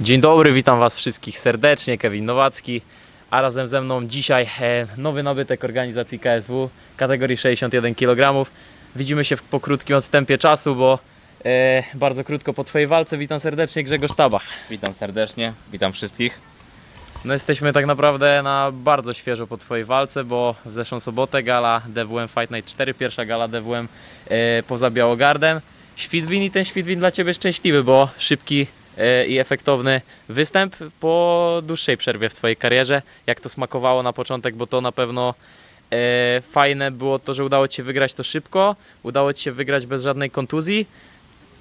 Dzień dobry, witam Was wszystkich serdecznie, Kevin Nowacki, a razem ze mną dzisiaj e, nowy nabytek organizacji KSW kategorii 61 kg. Widzimy się w, po krótkim odstępie czasu, bo e, bardzo krótko po Twojej walce. Witam serdecznie Grzegorz Tabach. Witam serdecznie, witam wszystkich. No jesteśmy tak naprawdę na bardzo świeżo po Twojej walce, bo w zeszłą sobotę gala DWM Fight Night 4, pierwsza gala DWM e, poza Białogardem. Świdwin i ten Świdwin dla Ciebie szczęśliwy, bo szybki i efektowny występ po dłuższej przerwie w Twojej karierze. Jak to smakowało na początek, bo to na pewno e, fajne było to, że udało Ci się wygrać to szybko, udało Ci się wygrać bez żadnej kontuzji,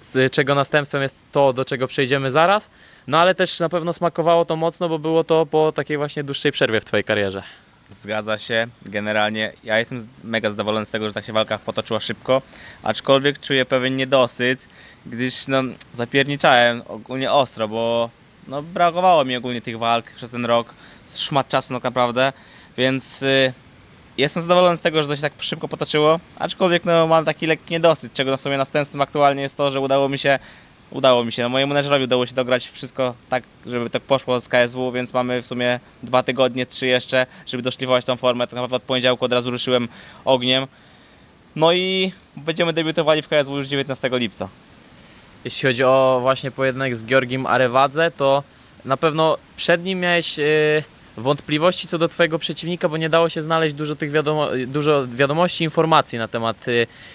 z czego następstwem jest to, do czego przejdziemy zaraz. No ale też na pewno smakowało to mocno, bo było to po takiej właśnie dłuższej przerwie w Twojej karierze. Zgadza się, generalnie ja jestem mega zadowolony z tego, że tak się walka potoczyła szybko, aczkolwiek czuję pewien niedosyt, gdyż no, zapierniczałem ogólnie ostro, bo no, brakowało mi ogólnie tych walk przez ten rok, szmat czasu tak naprawdę, więc y, jestem zadowolony z tego, że to się tak szybko potoczyło, aczkolwiek no, mam taki lekki niedosyt, czego na sobie następstwem aktualnie jest to, że udało mi się Udało mi się, no mojemu menedżerowi udało się dograć wszystko tak, żeby tak poszło z KSW, więc mamy w sumie dwa tygodnie, trzy jeszcze, żeby doszlifować tą formę. Tak naprawdę od poniedziałku od razu ruszyłem ogniem. No i będziemy debiutowali w KSW już 19 lipca. Jeśli chodzi o właśnie pojedynek z Georgiem Arewadze, to na pewno przed nim miałeś e, wątpliwości co do Twojego przeciwnika, bo nie dało się znaleźć dużo tych wiadomo, dużo wiadomości, informacji na temat e,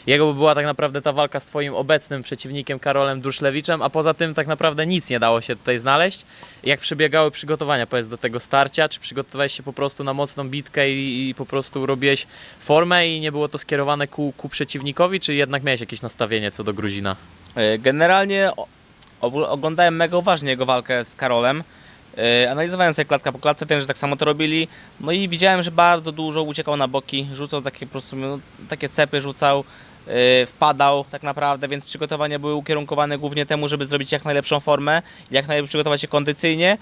jego, bo była tak naprawdę ta walka z Twoim obecnym przeciwnikiem Karolem Druszlewiczem, a poza tym tak naprawdę nic nie dało się tutaj znaleźć. Jak przebiegały przygotowania, powiedz, do tego starcia? Czy przygotowałeś się po prostu na mocną bitkę i, i po prostu robiłeś formę i nie było to skierowane ku, ku przeciwnikowi, czy jednak miałeś jakieś nastawienie co do Gruzina? E, Generalnie oglądałem mega uważnie jego walkę z Karolem. E, Analizowałem sobie klatka po klatce, ten, że tak samo to robili. No i widziałem, że bardzo dużo uciekał na boki, rzucał takie po prostu no, takie cepy, rzucał, e, wpadał tak naprawdę, więc przygotowania były ukierunkowane głównie temu, żeby zrobić jak najlepszą formę, jak najlepiej przygotować się kondycyjnie.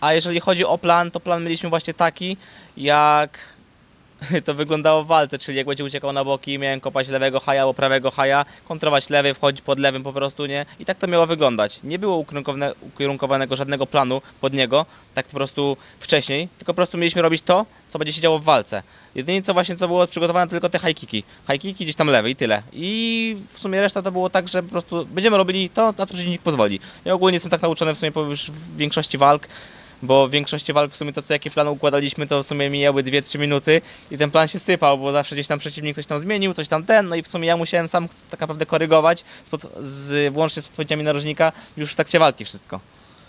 A jeżeli chodzi o plan, to plan mieliśmy właśnie taki, jak to wyglądało w walce, czyli jak będzie uciekał na boki, miałem kopać lewego haja albo prawego haja, kontrować lewy, wchodzić pod lewym po prostu, nie? I tak to miało wyglądać. Nie było ukierunkowane, ukierunkowanego żadnego planu pod niego, tak po prostu wcześniej, tylko po prostu mieliśmy robić to, co będzie się działo w walce. Jedynie co właśnie co było przygotowane to tylko te high kicki. High kicki gdzieś tam lewy i tyle. I w sumie reszta to było tak, że po prostu będziemy robili to, na co przeciwnik pozwoli. Ja ogólnie jestem tak nauczony w sumie już w większości walk, bo w większości walk w sumie to co jakie plany układaliśmy, to w sumie mijały 2-3 minuty i ten plan się sypał, bo zawsze gdzieś tam przeciwnik coś tam zmienił, coś tam ten, no i w sumie ja musiałem sam tak naprawdę korygować, spod, z, włącznie z podpowiedziami narożnika, już w trakcie walki wszystko.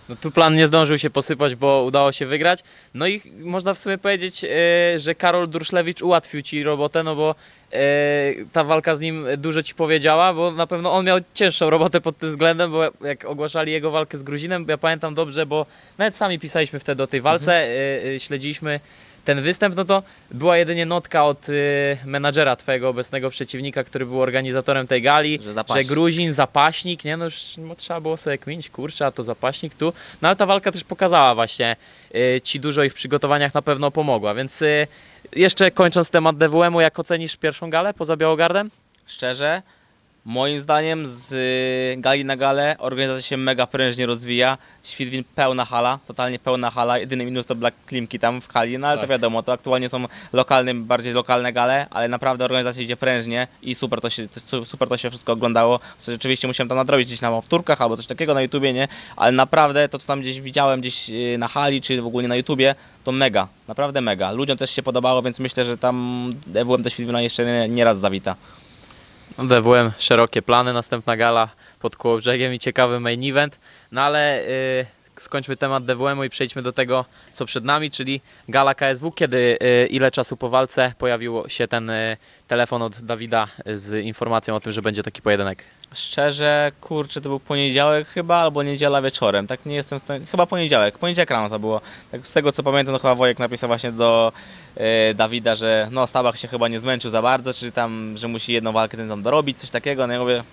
No tu plan nie zdążył się posypać, bo udało się wygrać. No i można w sumie powiedzieć, e, że Karol Druszlewicz ułatwił Ci robotę, no bo e, ta walka z nim dużo Ci powiedziała, bo na pewno on miał cięższą robotę pod tym względem, bo jak ogłaszali jego walkę z Gruzinem, ja pamiętam dobrze, bo nawet sami pisaliśmy wtedy o tej walce, e, śledziliśmy ten występ, no to była jedynie notka od e, menadżera Twojego obecnego przeciwnika, który był organizatorem tej gali, Że że. Gruzin, zapaśnik, nie no już no, trzeba było sobie kminić, kurczę, a to zapaśnik tu. No ale ta walka też pokazała właśnie y, Ci dużo i w przygotowaniach na pewno pomogła, więc y, jeszcze kończąc temat DWM-u, jak ocenisz pierwszą galę poza Białogardem? Szczerze, moim zdaniem z y, gali na galę organizacja się mega prężnie rozwija. Świdwin pełna hala, totalnie pełna hala. Jedyny minus to Black Klimki tam w hali, no ale Tak. to wiadomo, to aktualnie są lokalne, bardziej lokalne gale, ale naprawdę organizacja idzie prężnie i super to się, super to się wszystko oglądało. Rzeczywiście musiałem to nadrobić gdzieś na wtórkach albo coś takiego na YouTubie, nie? Ale naprawdę to, co tam gdzieś widziałem gdzieś y, na hali, czy w ogóle na YouTubie, to mega, naprawdę mega. Ludziom też się podobało, więc myślę, że tam EWM też Świdwina jeszcze nie, nie raz zawita. DWM, szerokie plany, następna gala pod Kołobrzegiem i ciekawy main event, no ale y, skończmy temat DWM-u i przejdźmy do tego, co przed nami, czyli gala KSW, kiedy y, ile czasu po walce pojawił się ten y, telefon od Dawida z informacją o tym, że będzie taki pojedynek. Szczerze, kurczę, to był poniedziałek chyba, albo niedziela wieczorem, tak nie jestem w stanie, chyba poniedziałek, poniedziałek rano to było. Tak z tego co pamiętam, to chyba Wojek napisał właśnie do e, Dawida, że no Stabach się chyba nie zmęczył za bardzo, czy tam, że musi jedną walkę ten tam dorobić, coś takiego, no ja mówię,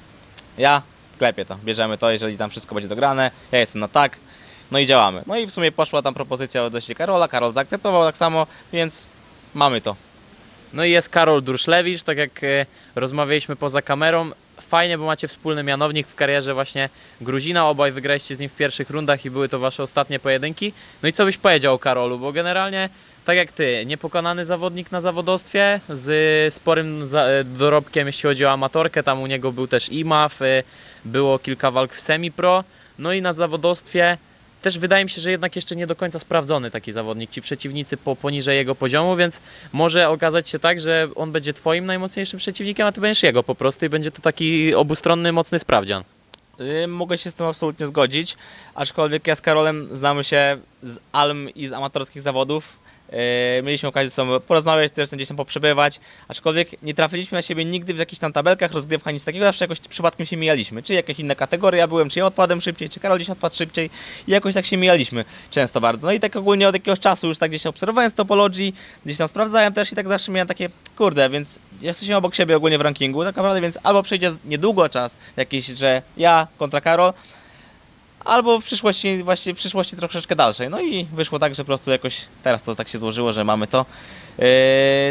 ja klepię to, bierzemy to, jeżeli tam wszystko będzie dograne, ja jestem na tak, no i działamy. No i w sumie poszła tam propozycja odnośnie Karola, Karol zaakceptował tak samo, więc mamy to. No i jest Karol Durszlewicz, tak jak e, rozmawialiśmy poza kamerą, fajnie, bo macie wspólny mianownik w karierze właśnie Gruzina, obaj wygraliście z nim w pierwszych rundach i były to wasze ostatnie pojedynki. No i co byś powiedział o Karolu, bo generalnie tak jak ty, niepokonany zawodnik na zawodowstwie z sporym e, dorobkiem jeśli chodzi o amatorkę, tam u niego był też IMAF, y, było kilka walk w semi-pro, no i na zawodowstwie też wydaje mi się, że jednak jeszcze nie do końca sprawdzony taki zawodnik, ci przeciwnicy po, poniżej jego poziomu, więc może okazać się tak, że on będzie twoim najmocniejszym przeciwnikiem, a ty będziesz jego po prostu i będzie to taki obustronny, mocny sprawdzian. Y, Mogę się z tym absolutnie zgodzić, aczkolwiek ja z Karolem znamy się z alm i z amatorskich zawodów. Y, Mieliśmy okazję ze sobą porozmawiać, też gdzieś tam poprzebywać, aczkolwiek nie trafiliśmy na siebie nigdy w jakichś tam tabelkach, rozgrywkach, nic takiego, zawsze jakoś przypadkiem się mijaliśmy. Czy jakieś inne kategorie ja byłem, czy ja odpadłem szybciej, czy Karol gdzieś odpadł szybciej i jakoś tak się mijaliśmy często bardzo. No i tak ogólnie od jakiegoś czasu już tak gdzieś obserwowałem topologii, gdzieś tam sprawdzałem też i tak zawsze miałem takie, kurde, więc jesteśmy obok siebie ogólnie w rankingu, tak naprawdę, więc albo przejdzie z- niedługo czas jakiś, że ja kontra Karol, albo w przyszłości, właśnie w przyszłości troszeczkę dalszej. No i wyszło tak, że po prostu jakoś teraz to tak się złożyło, że mamy to. Yy,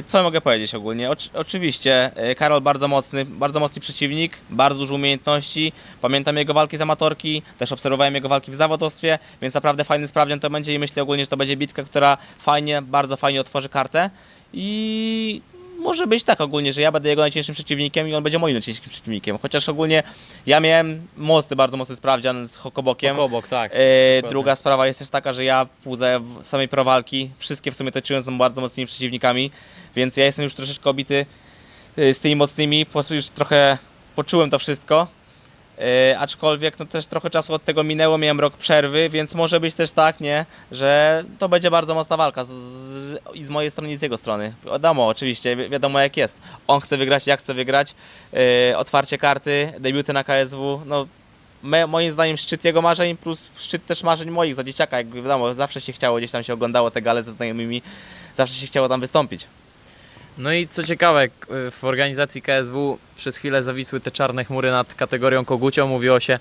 co mogę powiedzieć ogólnie? Oczy, oczywiście yy, Karol bardzo mocny, bardzo mocny przeciwnik, bardzo dużo umiejętności. Pamiętam jego walki z amatorki, też obserwowałem jego walki w zawodowstwie, więc naprawdę fajny sprawdzian to będzie i myślę ogólnie, że to będzie bitka, która fajnie, bardzo fajnie otworzy kartę i może być tak ogólnie, że ja będę jego najcięższym przeciwnikiem i on będzie moim najcięższym przeciwnikiem. Chociaż ogólnie ja miałem mocny, bardzo mocny sprawdzian z Hokobokiem. Obok, tak. E, druga sprawa jest też taka, że ja półzę samej prowalki. Wszystkie w sumie toczyłem z bardzo mocnymi przeciwnikami, więc ja jestem już troszeczkę obity e, z tymi mocnymi. Po prostu już trochę poczułem to wszystko. E, aczkolwiek no też trochę czasu od tego minęło, miałem rok przerwy, więc może być też tak, nie, że to będzie bardzo mocna walka z, z, i z mojej strony i z jego strony. Wiadomo, oczywiście, wi- wiadomo jak jest. On chce wygrać, ja chcę wygrać. E, otwarcie karty, debiuty na KSW, no me, moim zdaniem szczyt jego marzeń plus szczyt też marzeń moich za dzieciaka, jak wiadomo, zawsze się chciało, gdzieś tam się oglądało te gale ze znajomymi, zawsze się chciało tam wystąpić. No i co ciekawe, w organizacji KSW przez chwilę zawisły te czarne chmury nad kategorią kogucią. Mówiło się,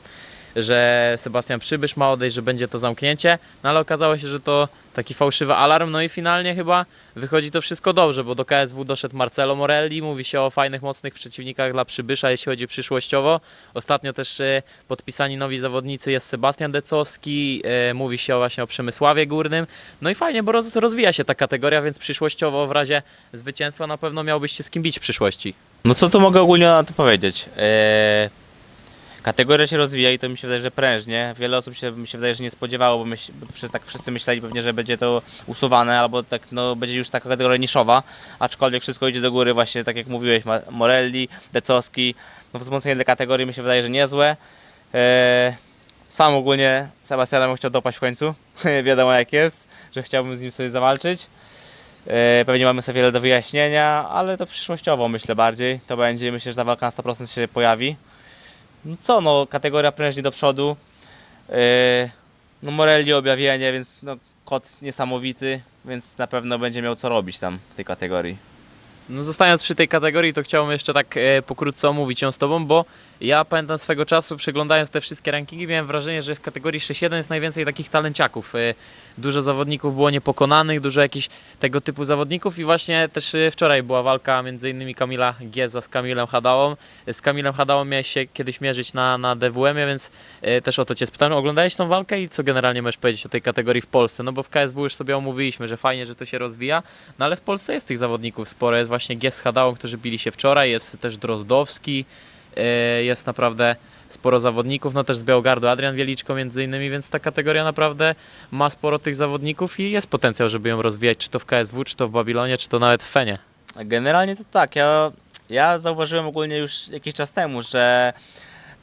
że Sebastian Przybysz ma odejść, że będzie to zamknięcie, no ale okazało się, że to taki fałszywy alarm. No i finalnie chyba wychodzi to wszystko dobrze, bo do KSW doszedł Marcelo Morelli. Mówi się o fajnych, mocnych przeciwnikach dla Przybysza, jeśli chodzi przyszłościowo. Ostatnio też e, podpisani nowi zawodnicy jest Sebastian Decowski, e, mówi się właśnie o Przemysławie Górnym. No i fajnie, bo roz, rozwija się ta kategoria, więc przyszłościowo w razie zwycięstwa na pewno miałbyś się z kim bić w przyszłości. No co tu mogę ogólnie na to powiedzieć? Eee, kategoria się rozwija i to mi się wydaje, że prężnie. Wiele osób się, mi się wydaje, że nie spodziewało, bo, myśl, tak wszyscy myśleli pewnie, że będzie to usuwane albo tak, no, będzie już taka kategoria niszowa, aczkolwiek wszystko idzie do góry właśnie, tak jak mówiłeś, Morelli, Decowski, no wzmocnienie dla kategorii mi się wydaje, że niezłe. Eee, sam ogólnie Sebastiana chciał dopaść w końcu, wiadomo jak jest, że chciałbym z nim sobie zawalczyć. E, Pewnie mamy sobie wiele do wyjaśnienia, ale to przyszłościowo myślę bardziej. To będzie, myślę, że ta walka na 100% się pojawi. No co, no, kategoria prężnie do przodu. E, No, Morelli objawienie, więc no, kot niesamowity, więc na pewno będzie miał co robić tam w tej kategorii. No zostając przy tej kategorii, to chciałbym jeszcze tak e, pokrótce omówić ją z Tobą, bo ja pamiętam swego czasu, przeglądając te wszystkie rankingi, miałem wrażenie, że w kategorii 6-1 jest najwięcej takich talenciaków. E, dużo zawodników było niepokonanych, dużo jakichś tego typu zawodników i właśnie też e, wczoraj była walka między innymi Kamila Gieza z Kamilem Hadałą. E, Z Kamilem Hadałą miałeś się kiedyś mierzyć na, na DWM-ie, więc e, też o to Cię spytałem. Oglądałeś tą walkę i co generalnie możesz powiedzieć o tej kategorii w Polsce? No bo w KSW już sobie omówiliśmy, że fajnie, że to się rozwija, no ale w Polsce jest tych zawodników sporo. Jest właśnie z Hadałą, którzy bili się wczoraj, jest też Drozdowski, e, jest naprawdę sporo zawodników, no też z Białogardu Adrian Wieliczko między innymi, więc ta kategoria naprawdę ma sporo tych zawodników i jest potencjał, żeby ją rozwijać, czy to w KSW, czy to w Babilonie, czy to nawet w Fenie. Generalnie to tak, ja, ja zauważyłem ogólnie już jakiś czas temu, że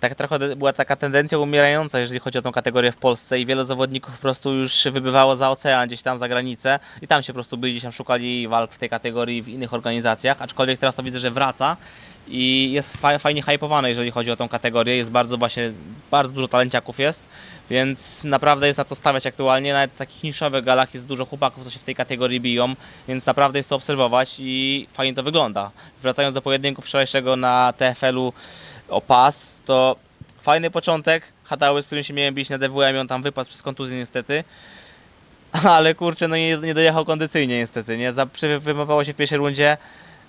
tak trochę była taka tendencja umierająca, jeżeli chodzi o tą kategorię w Polsce i wielu zawodników po prostu już wybywało za ocean, gdzieś tam za granicę i tam się po prostu byli, gdzieś tam szukali walk w tej kategorii w innych organizacjach, aczkolwiek teraz to widzę, że wraca i jest fa- fajnie hypowane, jeżeli chodzi o tą kategorię, jest bardzo właśnie, bardzo dużo talenciaków jest, więc naprawdę jest na co stawiać aktualnie, nawet w takich niszowych galach jest dużo chłopaków, co się w tej kategorii biją, więc naprawdę jest to obserwować i fajnie to wygląda. Wracając do pojedynku wczorajszego na TFL-u o pas, to fajny początek. Hadały, z którym się miałem bić na DWM, on tam wypadł przez kontuzję niestety. Ale kurczę, no nie, nie dojechał kondycyjnie niestety, nie? Wymapało się w pierwszej rundzie.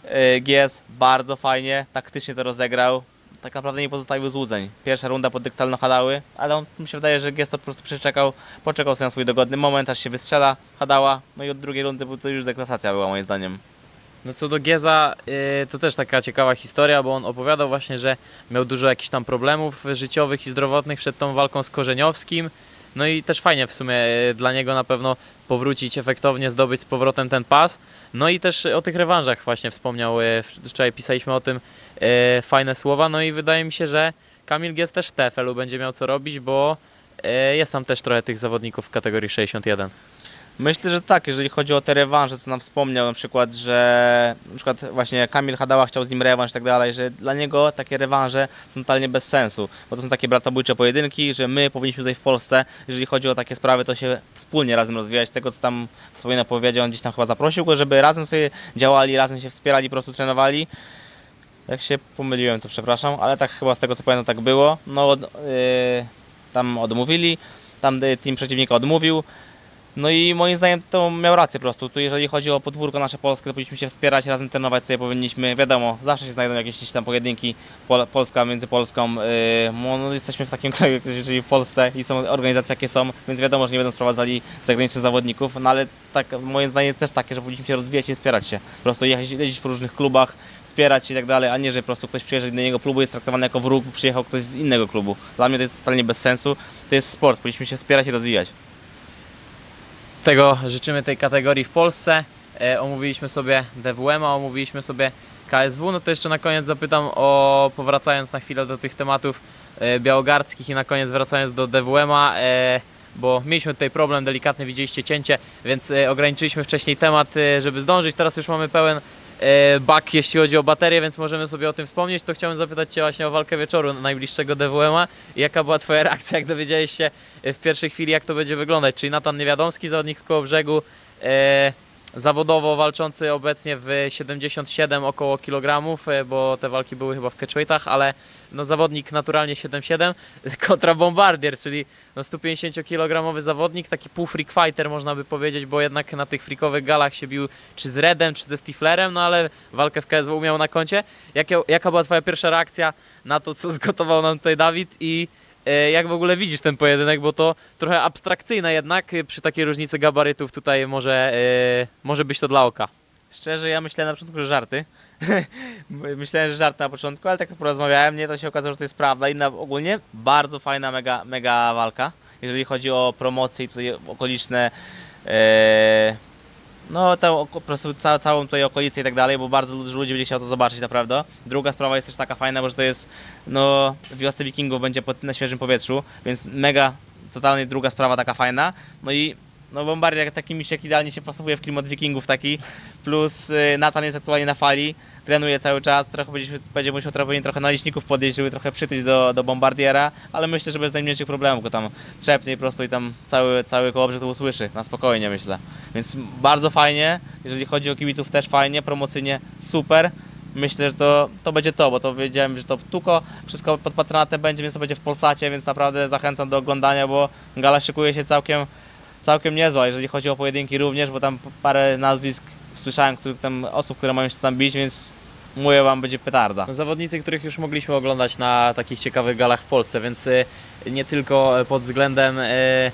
Yy, GS bardzo fajnie, taktycznie to rozegrał. tak naprawdę nie pozostawił złudzeń. Pierwsza runda pod dyktalno hadały, ale on mi się wydaje, że Gestot po prostu przeczekał, poczekał sobie na swój dogodny moment, aż się wystrzela, hadała, no i od drugiej rundy to już deklasacja była moim zdaniem. No co do Gieza, y, to też taka ciekawa historia, bo on opowiadał właśnie, że miał dużo jakichś tam problemów życiowych i zdrowotnych przed tą walką z Korzeniowskim. No i też fajnie w sumie y, dla niego na pewno powrócić efektownie, zdobyć z powrotem ten pas. No i też o tych rewanżach właśnie wspomniał, y, wczoraj pisaliśmy o tym y, fajne słowa. No i wydaje mi się, że Kamil Giez też w TFL-u będzie miał co robić, bo jest tam też trochę tych zawodników w kategorii 61. Myślę, że tak, jeżeli chodzi o te rewanże, co nam wspomniał, na przykład, że na przykład właśnie Kamil Hadała chciał z nim rewanż i tak dalej, że dla niego takie rewanże są totalnie bez sensu, bo to są takie bratobójcze pojedynki, że my powinniśmy tutaj w Polsce, jeżeli chodzi o takie sprawy, to się wspólnie razem rozwijać. Tego, co tam wspomina powiedział, on gdzieś tam chyba zaprosił go, żeby razem sobie działali, razem się wspierali, po prostu trenowali. Jak się pomyliłem, to przepraszam, ale tak chyba z tego co pamiętam tak było. No, yy, tam odmówili, tam team przeciwnika odmówił. No i moim zdaniem to miał rację po prostu. Tu jeżeli chodzi o podwórko nasze polskie, to powinniśmy się wspierać, razem trenować sobie powinniśmy. Wiadomo, zawsze się znajdą jakieś tam pojedynki Pol Polska między Polską. Yy, no, jesteśmy w takim kraju, czyli w Polsce i są organizacje jakie są, więc wiadomo, że nie będą sprowadzali zagranicznych zawodników, no ale tak moim zdaniem też takie, że powinniśmy się rozwijać i wspierać się. Po prostu jechać, jeździć po różnych klubach, wspierać się i tak dalej, a nie, że po prostu ktoś przyjeżdża do innego klubu, jest traktowany jako wróg, przyjechał ktoś z innego klubu. Dla mnie to jest totalnie bez sensu. To jest sport, powinniśmy się wspierać i rozwijać. Tego życzymy tej kategorii w Polsce. E, omówiliśmy sobie DWM-a, omówiliśmy sobie KSW. No to jeszcze na koniec zapytam o, powracając na chwilę do tych tematów e, białogardzkich i na koniec wracając do DWM-a, e, bo mieliśmy tutaj problem delikatny, widzieliście cięcie, więc ograniczyliśmy wcześniej temat, żeby zdążyć. Teraz już mamy pełen e, bak, jeśli chodzi o baterię, więc możemy sobie o tym wspomnieć. To chciałem zapytać Cię właśnie o walkę wieczoru najbliższego DWM-a. Jaka była Twoja reakcja, jak dowiedziałeś się e, w pierwszej chwili, jak to będzie wyglądać? Czyli Natan Niewiadomski, zawodnik z Kołobrzegu, e, zawodowo walczący obecnie w 77 około kilogramów, e, bo te walki były chyba w catchweightach, ale no zawodnik naturalnie 7,7 kontra Bombardier, czyli no 150-kilogramowy zawodnik, taki pół freak fighter można by powiedzieć, bo jednak na tych freakowych galach się bił czy z Redem, czy ze Stiflerem, no ale walkę w KSW miał na koncie. Jakie, jaka była Twoja pierwsza reakcja na to, co zgotował nam tutaj Dawid i jak w ogóle widzisz ten pojedynek, bo to trochę abstrakcyjne jednak, e, przy takiej różnicy gabarytów tutaj może, e, może być to dla oka. Szczerze, ja myślałem na początku, że żarty. myślałem, że żarty na początku, ale tak jak porozmawiałem, nie, to się okazało, że to jest prawda. I na, ogólnie bardzo fajna, mega, mega walka. Jeżeli chodzi o promocje i tutaj okoliczne, e, no to po prostu ca, całą tutaj okolicę i tak dalej, bo bardzo dużo ludzi będzie chciał to zobaczyć naprawdę. Druga sprawa jest też taka fajna, bo że to jest, no, wiosce wikingów będzie pod, na świeżym powietrzu, więc mega, totalnie druga sprawa taka fajna. No i no Bombardier taki misiek idealnie się pasuje w klimat wikingów taki, plus y, Nathan jest aktualnie na fali, trenuje cały czas, trochę będzie, będzie musiał trochę, trochę naliczników podjeść, żeby trochę przytyć do, do Bombardiera, ale myślę, że bez najmniejszych problemów go tam trzepnie i prosto i tam cały, cały Kołobrzeg to usłyszy, na spokojnie myślę. Więc bardzo fajnie, jeżeli chodzi o kibiców też fajnie, promocyjnie super. Myślę, że to, to będzie to, bo to wiedziałem, że to Tuko, wszystko pod patronatem będzie, więc to będzie w Polsacie, więc naprawdę zachęcam do oglądania, bo gala szykuje się całkiem, całkiem niezła, jeżeli chodzi o pojedynki również, bo tam parę nazwisk słyszałem, których tam osób, które mają się tam bić, więc mówię wam, będzie petarda. No, zawodnicy, których już mogliśmy oglądać na takich ciekawych galach w Polsce, więc y, nie tylko pod względem y,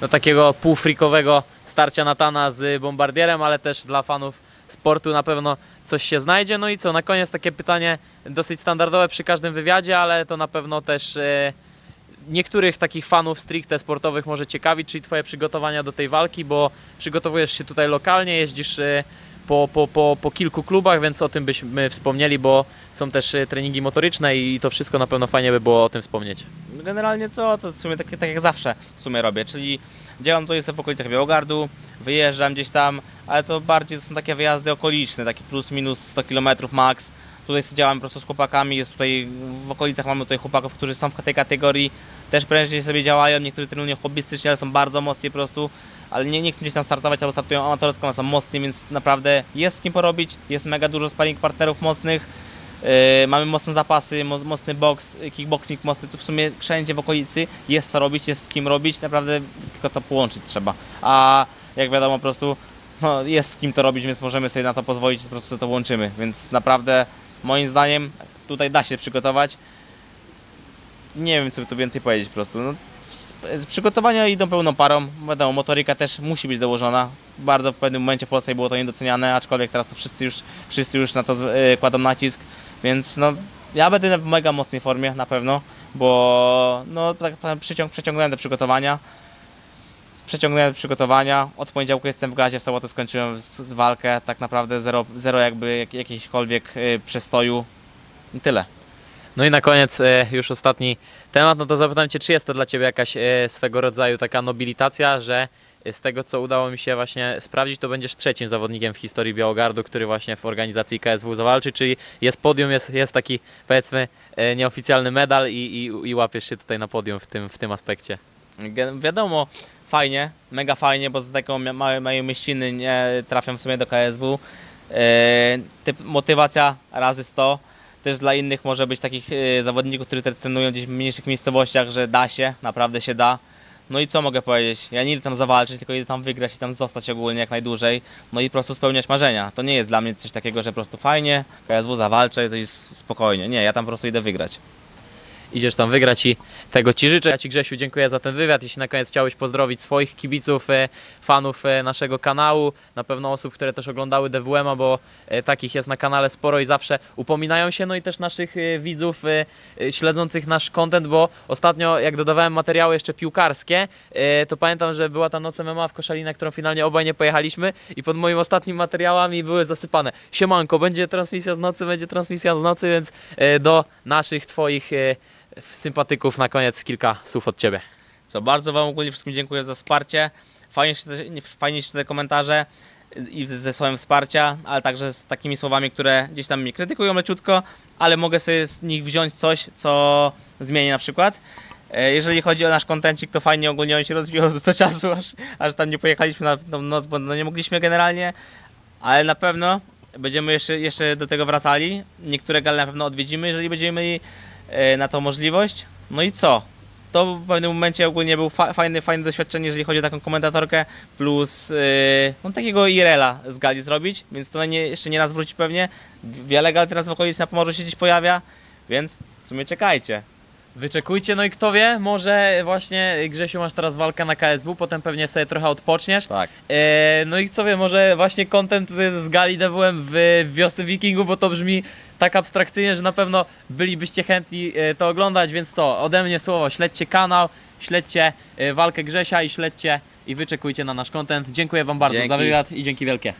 no, takiego półfrikowego starcia Natana z Bombardierem, ale też dla fanów sportu na pewno coś się znajdzie. No i co, na koniec takie pytanie dosyć standardowe przy każdym wywiadzie, ale to na pewno też y, niektórych takich fanów stricte sportowych może ciekawić, czyli Twoje przygotowania do tej walki, bo przygotowujesz się tutaj lokalnie, jeździsz y, po, po, po, po kilku klubach, więc o tym byśmy wspomnieli, bo są też y, treningi motoryczne i to wszystko na pewno fajnie by było o tym wspomnieć. Generalnie co, to w sumie tak, tak jak zawsze w sumie robię, czyli działam tu, jestem w okolicach Białogardu, wyjeżdżam gdzieś tam, ale to bardziej to są takie wyjazdy okoliczne, takie plus minus 100 km max. Tutaj sobie działam po prostu z chłopakami, jest tutaj w okolicach mamy tutaj chłopaków, którzy są w tej kategorii, też prężnie sobie działają, niektórzy trenują hobbystycznie, ale są bardzo mocni po prostu, ale nie, nie chcą gdzieś tam startować, albo startują amatorsko, ale są mocni, więc naprawdę jest z kim porobić, jest mega dużo sparring partnerów mocnych, Yy, mamy mocne zapasy, mo mocny boks, kickboxing mocny, tu w sumie wszędzie w okolicy jest co robić, jest z kim robić, naprawdę tylko to połączyć trzeba. A jak wiadomo po prostu no, jest z kim to robić, więc możemy sobie na to pozwolić, po prostu to łączymy, więc naprawdę moim zdaniem tutaj da się przygotować. nie wiem co tu więcej powiedzieć po prostu. No, z, przygotowania idą pełną parą. Wiadomo, motoryka też musi być dołożona. Bardzo w pewnym momencie w Polsce było to niedoceniane, aczkolwiek teraz to wszyscy już, wszyscy już na to y, kładą nacisk, więc no ja będę w mega mocnej formie na pewno, bo no tak przyciąg, przeciągnąłem te przygotowania. Przeciągnąłem przygotowania. Od poniedziałku jestem w gazie, w sobotę skończyłem z, z walkę. Tak naprawdę zero, zero jakby jak, jakiejśkolwiek y, przestoju. I tyle. No i na koniec e, już ostatni temat, no to zapytam Cię, czy jest to dla Ciebie jakaś e, swego rodzaju taka nobilitacja, że z tego co udało mi się właśnie sprawdzić, to będziesz trzecim zawodnikiem w historii Białogardu, który właśnie w organizacji KSW zawalczy, czyli jest podium, jest, jest taki powiedzmy e, nieoficjalny medal i, i, i łapiesz się tutaj na podium w tym, w tym aspekcie. Wiadomo, fajnie, mega fajnie, bo z taką małej, małej mieściny nie trafiam w sumie do KSW. E, typ, motywacja razy 100. Też dla innych może być takich e, zawodników, którzy tre- trenują gdzieś w mniejszych miejscowościach, że da się, naprawdę się da. No i co mogę powiedzieć? Ja nie idę tam zawalczyć, tylko idę tam wygrać i tam zostać ogólnie jak najdłużej. No i po prostu spełniać marzenia. To nie jest dla mnie coś takiego, że po prostu fajnie, KSW zawalczę, to jest spokojnie. Nie, ja tam po prostu idę wygrać. Idziesz tam wygrać i tego Ci życzę. Ja Ci Grzesiu dziękuję za ten wywiad. Jeśli na koniec chciałbyś pozdrowić swoich kibiców, e, fanów e, naszego kanału, na pewno osób, które też oglądały DWM-a, bo e, takich jest na kanale sporo i zawsze upominają się, no i też naszych widzów śledzących nasz content, bo ostatnio jak dodawałem materiały jeszcze piłkarskie, to pamiętam, że była ta noc MMA w Koszalinie, którą finalnie obaj nie pojechaliśmy i pod moimi ostatnimi materiałami były zasypane. Siemanko, będzie transmisja z nocy, będzie transmisja z nocy, więc do naszych Twoich sympatyków na koniec kilka słów od Ciebie. Co bardzo Wam ogólnie wszystkim dziękuję za wsparcie. Fajnie czytać, fajnie te komentarze i ze słowem wsparcia, ale także z takimi słowami, które gdzieś tam mnie krytykują leciutko, ale mogę sobie z nich wziąć coś, co zmieni na przykład. E, Jeżeli chodzi o nasz kontencik, to fajnie ogólnie on się rozwijał do tego czasu, aż, aż tam nie pojechaliśmy na tą noc, bo no nie mogliśmy generalnie, ale na pewno będziemy jeszcze, jeszcze do tego wracali. Niektóre gale na pewno odwiedzimy, jeżeli będziemy mieli na to możliwość. No i co? to w pewnym momencie ogólnie był fa fajny, fajne doświadczenie, jeżeli chodzi o taką komentatorkę, plus yy, no, takiego Irela z gali zrobić, więc to nie, jeszcze nie raz wróci pewnie. Wiele gal teraz w okolicy na Pomorzu się gdzieś pojawia, więc w sumie czekajcie. Wyczekujcie, no i kto wie, może właśnie Grzesiu masz teraz walkę na KSW, potem pewnie sobie trochę odpoczniesz. Tak. E, no i co wie, może właśnie content z, z gali DWM w wiosce Wikingu, bo to brzmi tak abstrakcyjnie, że na pewno bylibyście chętni e, to oglądać, więc co, ode mnie słowo, śledźcie kanał, śledźcie e, walkę Grzesia i śledźcie i wyczekujcie na nasz content. Dziękuję Wam bardzo za Dzięki. wywiad i dzięki wielkie.